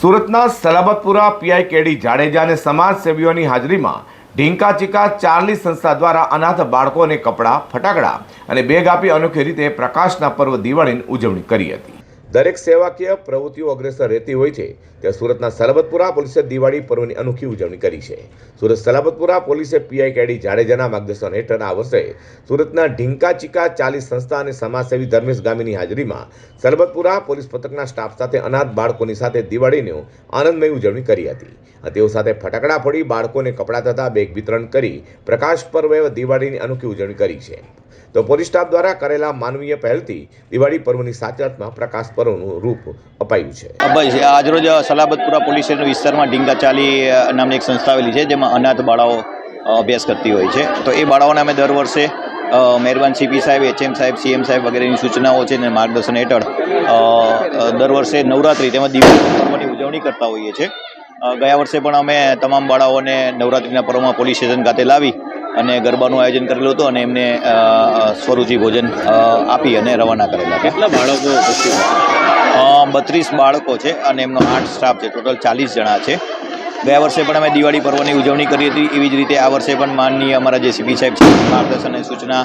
સુરતના સલાબતપુરા પીઆઈ કેડી જાડેજા અને સમાજસેવીઓની હાજરીમાં ઢીંકા ચીકા ચાર્લી સંસ્થા દ્વારા અનાથ બાળકોને કપડાં ફટાકડા અને બેગ આપી અનોખી રીતે પ્રકાશના પર્વ દિવાળીની ઉજવણી કરી હતી. દરેક સેવાકીય પ્રવૃત્તિઓ અગ્રેસર રહેતી હોય છે. ત્યાં સુરતના સલાબતપુરા પોલીસે દિવાળી પર્વની અનોખી ઉજવણી કરી છે. સુરત સલાબતપુરા પોલીસે પીઆઈ કેડી જાડેજાના માર્ગદર્શન હેઠળ આ વર્ષે સુરતના ઢીંકા ચીકા ચાલીસ સંસ્થા અને સમાજસેવી ધર્મેશ ગામીની હાજરીમાં સલબતપુરા પોલીસ પથકના સ્ટાફ સાથે અનાથ બાળકોની સાથે દિવાળીની આનંદમય ઉજવણી કરી હતી. તેઓ સાથે ફટાકડા ફોડી બાળકોને કપડાં તથા બેગ વિતરણ કરી પ્રકાશ પર્વ દિવાળીની અનોખી ઉજવણી કરી છે. તો પોલીસ સ્ટાફ દ્વારા કરેલા માનવીય પહેલથી દિવાળી પર્વની સાચી અર્થમાં પ્રકાશ પર્વનું રૂપ અપાયું છે. આજરોજ સલાબતપુરા પોલીસ સ્ટેશન વિસ્તારમાં ડીંગા ચાલી નામની એક સંસ્થા આવેલી છે, જેમાં અનાથ બાળાઓ અભ્યાસ કરતી હોય છે. તો એ બાળાઓને અમે દર વર્ષે મહેરબાન સીપી સાહેબ, એચએમ સાહેબ, સીએમ સાહેબ વગેરેની સૂચનાઓ છે અને માર્ગદર્શન હેઠળ દર વર્ષે નવરાત્રિ તેમજ દિવાળી પર્વની ઉજવણી કરતા હોઈએ છીએ. ગયા વર્ષે પણ અમે તમામ બાળાઓને નવરાત્રિના પર્વમાં પોલીસ સ્ટેશન ખાતે લાવી અને ગરબાનું આયોજન કરેલું હતું અને એમને સ્વરૂચિ ભોજન આપી અને રવાના કરેલા કેટલા બાળકો બત્રીસ બાળકો છે અને એમનો આઠ સ્ટાફ છે. ટોટલ ચાલીસ જણા છે. ગયા વર્ષે પણ અમે દિવાળી પર્વની ઉજવણી કરી હતી. એવી જ રીતે આ વર્ષે પણ માનનીય અમારા જે સીપી સાહેબ છે માર્ગદર્શન અને સૂચના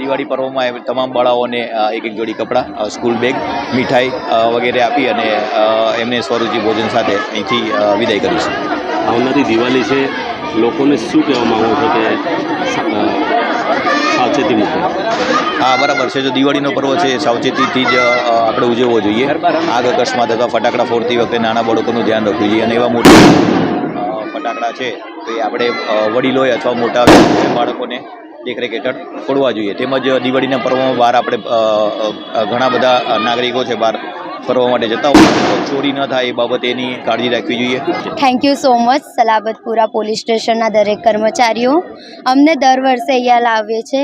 દિવાળી પર્વમાં એ તમામ બાળાઓને એક એક જોડી કપડાં સ્કૂલ બેગ મીઠાઈ વગેરે આપી અને એમને સ્વરૂચિ ભોજન સાથે અહીંથી વિદાય કરીશું આવનારી દિવાળી છે લોકોને શું કહેવા માગો છો કે સાવચેતી હા બરાબર છે. જો દિવાળીનો પર્વ છે સાવચેતીથી જ આપણે ઉજવવો જોઈએ. આગ અકસ્માત અથવા ફટાકડા ફોડતી વખતે નાના બાળકોનું ધ્યાન રાખવું જોઈએ. અને એવા મોટા ફટાકડા છે તો એ આપણે વડીલોએ અથવા મોટા બાળકોને દેખરેખ હેઠળ ફોડવા જોઈએ. તેમજ દિવાળીના પર્વમાં બહાર આપણે ઘણા બધા નાગરિકો છે બહાર ફરવા માટે જતા હોય ચોરી ન થાય એ બાબતે એની કાળજી રાખવી જોઈએ. Thank you so much Salabatpura police સ્ટેશનના દરેક કર્મચારીઓ. અમને દર વર્ષે અહીંયા લાવે છે.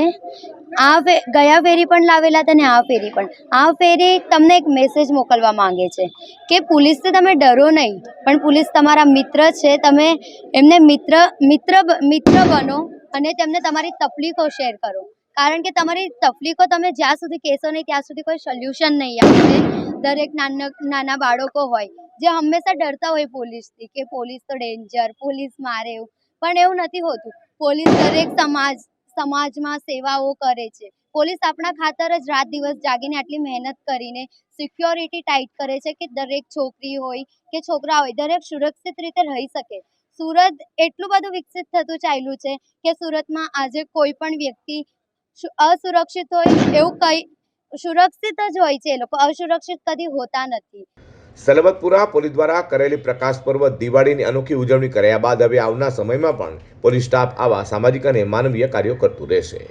આ ગયા ફેરી પણ લાવેલા હતા ને આ ફેરી પણ. આ ફેરી તમને એક મેસેજ મોકલવા માંગે છે કે પોલીસથી તમે ડરો નહીં, પણ પોલીસ તમારા મિત્ર છે. તમે એમને મિત્ર મિત્ર મિત્ર બનો. અને તેમને તમારી તકલીફો શેર કરો. કારણ કે તમારી તકલીફો તમે જ્યાં સુધી કહેશો નહીં, ત્યાં સુધી કોઈ સોલ્યુશન નહીં આવશે દરેક નાના નાના બાળકો હોય, જે હંમેશા ડરતા હોય પોલીસથી કે પોલીસ તો ડેન્જર પોલીસ મારે એવું. પણ એવું નથી હોતું. પોલીસ દરેક સમાજ, સમાજમાં સેવાઓ કરે છે. પોલીસ આપણા ખાતર જ રાત દિવસ જાગીને આટલી મહેનત કરીને સિક્યોરિટી ટાઈટ કરે છે કે દરેક છોકરી હોય કે છોકરા હોય, દરેક સુરક્ષિત રીતે રહી શકે. સુરત એટલું બધું વિકસિત થતું ચાલ્યું છે કે સુરતમાં આજે કોઈ પણ વ્યક્તિ અસુરક્ષિત હોય એવું કંઈ, સુરક્ષિત જ હોય છે એ લોકો, અસુરક્ષિત કદી હોતા નથી. સલમતપુરા પોલીસ દ્વારા કરેલી પ્રકાશ પર્વ દિવાળીની અનોખી ઉજવણી કર્યા બાદ હવે આવના સમયમાં પણ પોલીસ સ્ટાફ આવા સામાજિક અને માનવીય કાર્યો કરતું રહેશે.